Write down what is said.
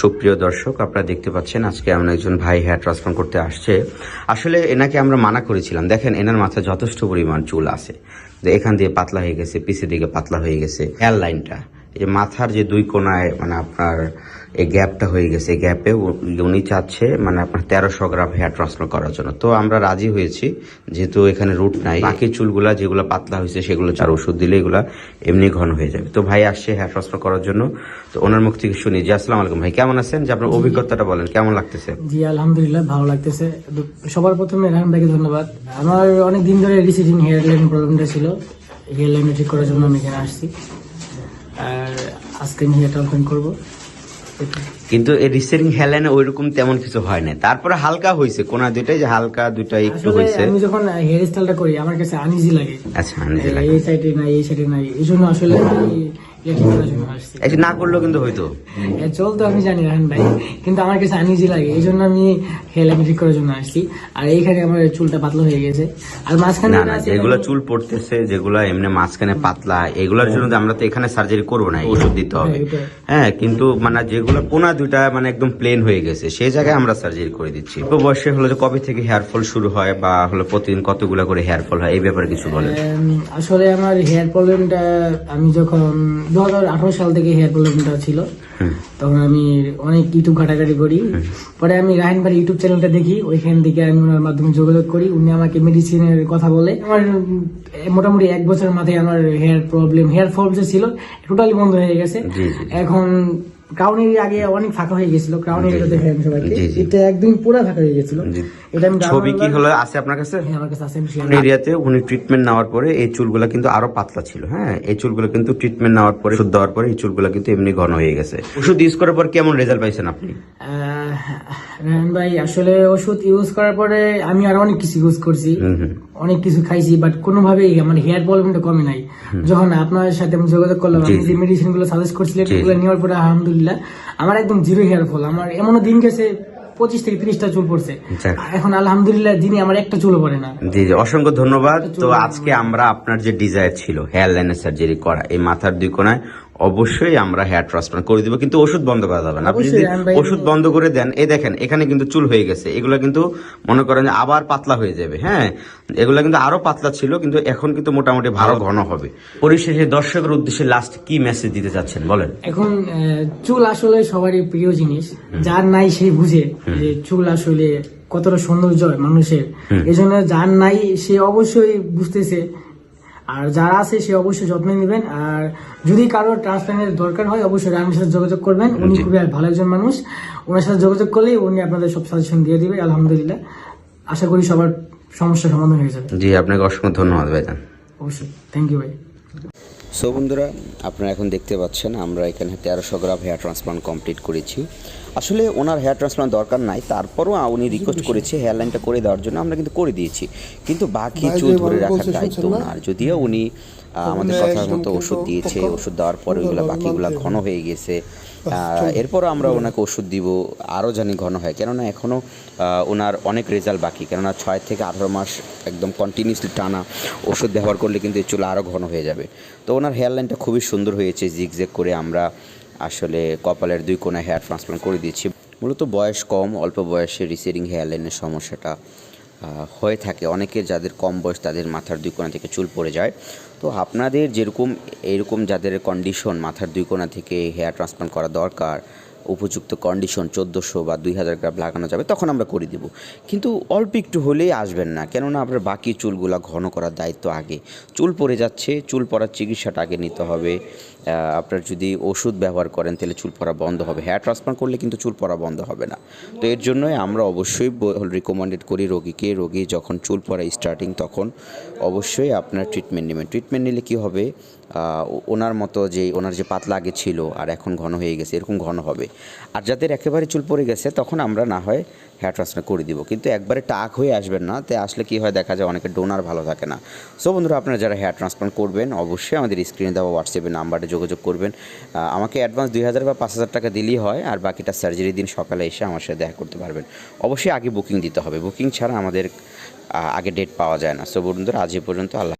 সুপ্রিয় দর্শক, আপনারা দেখতে পাচ্ছেন আজকে এমন একজন ভাই হেয়ার ট্রান্সফার করতে আসছে। আসলে এনাকে আমরা মানা করেছিলাম। দেখেন, এনার মাথায় যথেষ্ট পরিমাণ চুল আছে। যে এখান দিয়ে পাতলা হয়ে গেছে, পিছের দিকে পাতলা হয়ে গেছে হেয়ার লাইনটা এই যে মাথার যে দুই কোনায় মানে আপনার এই গ্যাপটা হয়ে গেছে। এই গ্যাপে উনি চাচ্ছে মানে আপনার তেরোশো গ্রাম হেয়ার ট্রান্সফার করার জন্য। তো আমরা রাজি হয়েছি যেহেতু এখানে রুট নাই। বাকি চুলগুলা যেগুলো পাতলা হয়েছে সেগুলো চার ওষুধ দিলে এগুলা এমনি ঘন হয়ে যাবে। তো ভাই আসছে হেয়ার ট্রান্সফার করার জন্য। তো ওনার মুখ থেকে শুনি যে আসসালামু আলাইকুম ভাই কেমন আছেন? যে আপনার অভিজ্ঞতাটা বলেন কেমন লাগতেছে? জি আলহামদুলিল্লাহ ভালো লাগতেছে। সবার প্রথমে রাহান ভাইকে ধন্যবাদ। আমার অনেক দিন ধরে রিসিডিং হেয়ার লাইন প্রবলেমটা ছিল। হেয়ার লাইন ঠিক করার জন্য আমি এখানে আসছি। আর আজকে আমি হেয়ার ট্রান্সপ্লান্ট করব। Okay. কিন্তু এই রিসেরিং হেয়ারলাইনে ওইরকম তেমন কিছু হয় না তারপরে হালকা হয়েছে কোনা দুইটাই যে হালকা দুইটাই একটু হয়েছে আমি যখন হেয়ার স্টাইলটা করি আমার কাছে আনইজি লাগে। আচ্ছা আনজি লাগে। এই সাইডে নাই এই সাইডে নাই এই জন্য আসলে না করলেও কিন্তু হয়তো এ চলতো আমি জানি রাহান ভাই। কিন্তু আমার কাছে আনইজি লাগে এই জন্য আমি হেয়ার লাইন ঠিক করার জন্য আসছি। আর এইখানে আমার চুলটা পাতলা হয়ে গেছে। আর মাঝখানে না না যেগুলো চুল পড়তেছে যেগুলো এমনি মাঝখানে পাতলা এগুলোর জন্য তো আমরা তো এখানে সার্জারি করব না ওষুধ দিতে হবে। হ্যাঁ, হ্যাঁ কিন্তু মানে যেগুলো কোনা দুইটা মানে একদম প্লেন হয়ে গেছে। সেই জায়গায় আমরা সার্জারি করে দিচ্ছি। তো বয়সে হলো যে কবে থেকে হেয়ার ফল শুরু হয় বা হলো প্রতিদিন কতগুলো করে হেয়ার ফল হয় এই ব্যাপারে কিছু বলেন। আসলে আমার হেয়ার প্রবলেমটা আমি যখন দুহাজার আঠারো সাল থেকে হেয়ার প্রবলেমটা ছিল তখন আমি অনেক ইউটিউব ঘাটাঘাটি করি। পরে আমি রাহিন ভাই ইউটিউব চ্যানেলটা দেখি ওইখান থেকে আমি ওনার মাধ্যমে যোগাযোগ করি উনি আমাকে মেডিসিনের কথা বলে। আমার মোটামুটি এক বছরের মাথায় আমার হেয়ার প্রবলেম হেয়ার ফল যে ছিল টোটালি বন্ধ হয়ে গেছে। জি, এখন ক্রাউনের আগে অনেক ফাঁকা হয়ে গেছিল ক্রাউনের এটা দেখে আমি সবাইকে। এটা একদম পুরো ফাঁকা হয়ে গেছিল। এটা আমি ছবি কি হলো আছে আপনার কাছে? হ্যাঁ, আমার কাছে আছে এরিয়াতে উনি ট্রিটমেন্ট নেওয়ার পরে এই চুলগুলো কিন্তু আরও পাতলা ছিল হ্যাঁ? এই চুলগুলো কিন্তু ট্রিটমেন্ট নেওয়ার পরে ওষুধ দেওয়ার পরে এই চুলগুলো কিন্তু এমনি ঘন হয়ে গেছে। ওষুধ ইউজ করার পর কেমন রেজাল্ট পাইছেন আপনি? ভাই আসলে ওষুধ ইউজ করার পরে আমি আরও অনেক কিছু ইউজ করছি। অনেক কিছু খাইছি বাট কোনোভাবেই আমার হেয়ার প্রবলেমটা কমে নাই। যখন আপনার সাথে আমি যোগাযোগ করলাম আপনি যে মেডিসিনগুলো সাজেস্ট করছিলেন। এগুলো নেওয়ার পরে আলহামদুলিল্লাহ আমার একদম জিরো হেয়ার ফল আমার এমনও দিন গেছে পঁচিশ থেকে তিরিশটা চুল পড়ছে। এখন আলহামদুলিল্লাহ দিনে আমার একটা চুলও পড়ে না। জি জি অসংখ্য ধন্যবাদ। তো আজকে আমরা আপনার যে ডিজায়ার ছিল হেয়ার লাইনের সার্জারি করা এই মাথার দুই কোনায় অবশ্যই আমরা হেয়ার ট্রান্সপ্লান্ট করে দিব কিন্তু ওষুধ বন্ধ করা যাবে না। আপনি যদি ওষুধ বন্ধ করে দেন এই দেখেন এখানে কিন্তু চুল হয়ে গেছে। এগুলো কিন্তু মনে করেন যে আবার পাতলা হয়ে যাবে হ্যাঁ? এগুলো কিন্তু আরও পাতলা ছিল কিন্তু এখন কিন্তু মোটামুটি ভালো ঘন হবে। পরিশেষে দর্শকের উদ্দেশ্যে লাস্ট কি মেসেজ দিতে চাচ্ছেন বলেন। এখন চুল আসলে সবারই প্রিয় জিনিস। যার নাই সে বুঝে যে চুল আসলে কতটা সৌন্দর্য মানুষের। এই জন্য যার নাই সে অবশ্যই বুঝতেছে আর যারা আছে সে অবশ্যই যত্ন নেবেন। আর যদি কারও ট্রান্সপ্লান্টের দরকার হয় অবশ্যই রামের সাথে যোগাযোগ করবেন। উনি খুবই ভালো একজন মানুষ। ওনার সাথে যোগাযোগ করলেই উনি আপনাদের সব সাজেশন দিয়ে দিবে। আলহামদুলিল্লাহ। আশা করি সবার সমস্যার সমাধান হয়ে যাবে। জি আপনাকে অসংখ্য ধন্যবাদ ভাইজান। অবশ্যই। থ্যাংক ইউ ভাই। সো বন্ধুরা আপনারা এখন দেখতে পাচ্ছেন আমরা এখানে তেরোশো গ্রাম হেয়ার ট্রান্সপ্লান্ট কমপ্লিট করেছি। আসলে ওনার হেয়ার ট্রান্সপ্লান্ট দরকার নাই তারপরও উনি রিকোয়েস্ট করেছে হেয়ার লাইনটা করে দেওয়ার জন্য আমরা কিন্তু করে দিয়েছি। কিন্তু বাকি চুল ধরে রাখার দায়িত্ব ওনার। যদিও উনি আমাদের কথার মতো ওষুধ দিয়েছে ওষুধ দেওয়ার পরে ওইগুলো বাকিগুলো ঘন হয়ে গেছে। এরপরও আমরা ওনাকে ওষুধ দিব আরও জানি ঘন হয়। কেননা এখনও ওনার অনেক রেজাল্ট বাকি। কেননা ছয় থেকে আঠারো মাস একদম কন্টিনিউসলি টানা ওষুধ ব্যবহার করলে কিন্তু এই চুল আরও ঘন হয়ে যাবে। তো ওনার হেয়ার লাইনটা খুবই সুন্দর হয়েছে জিগজেগ করে আমরা আসলে কপালের দুই কোণা হেয়ার ট্রান্সপ্লান্ট করে দিয়েছি। মূলত বয়স কম, অল্প বয়সে রিসেরিং হেয়ার লাইনের সমস্যাটা হয়ে থাকে। অনেকে যাদের কম বয়স তাদের মাথার দুই কোণা থেকে চুল পড়ে যায়। তো আপনাদের যেরকম, এরকম যাদের কন্ডিশন মাথার দুই কোণা থেকে হেয়ার ট্রান্সপ্লান্ট করা দরকার, উপযুক্ত কন্ডিশন চোদ্দোশো বা দুই হাজার গ্রাম লাগানো যাবে, তখন আমরা করে দিব। কিন্তু অল্প একটু হলেই আসবেন না, কেননা আপনার বাকি চুলগুলা ঘন করার দায়িত্ব আগে। চুল পড়ে যাচ্ছে, চুল পড়ার চিকিৎসাটা আগে নিতে হবে। আপনার যদি ওষুধ ব্যবহার করেন, তাহলে চুল পড়া বন্ধ হবে। হেয়ার ট্রান্সপ্লান্ট করলে কিন্তু চুল পড়া বন্ধ হবে না। তো এর জন্যই আমরা অবশ্যই রিকমেন্ডেড করি রোগীকে। রোগী যখন চুল পড়া স্টার্টিং তখন অবশ্যই আপনার ট্রিটমেন্ট নেবেন। ট্রিটমেন্ট নিলে কি হবে? ওনার মতো যে, ওনার যে পাতলা আগে ছিল, আর এখন ঘন হয়ে গেছে, এরকম ঘন হবে। আর যাদের একেবারে চুল পড়ে গেছে, তখন আমরা না হয় হেয়ার ট্রান্সফার করে দিব। কিন্তু একবারে টাক হয়ে আসবেন না, তে আসলে কি হয় দেখা যায় অনেকে ডোনার ভালো থাকে না। সো বন্ধুরা, আপনারা যারা হেয়ার ট্রান্সপ্লান্ট করবেন, অবশ্যই আমাদের স্ক্রিনে দেওয়া হোয়াটসঅ্যাপে নাম্বারে যোগাযোগ করবেন। আমাকে অ্যাডভান্স দুই হাজার বা পাঁচ হাজার টাকা দিলেই হয়, আর বাকিটা সার্জারি দিন সকালে এসে আমার সাথে দেখা করতে পারবেন। অবশ্যই আগে বুকিং দিতে হবে। বুকিং ছাড়া আমাদের আগে ডেট পাওয়া যায় না। সো বন্ধুরা, আজ পর্যন্ত আল্লাহ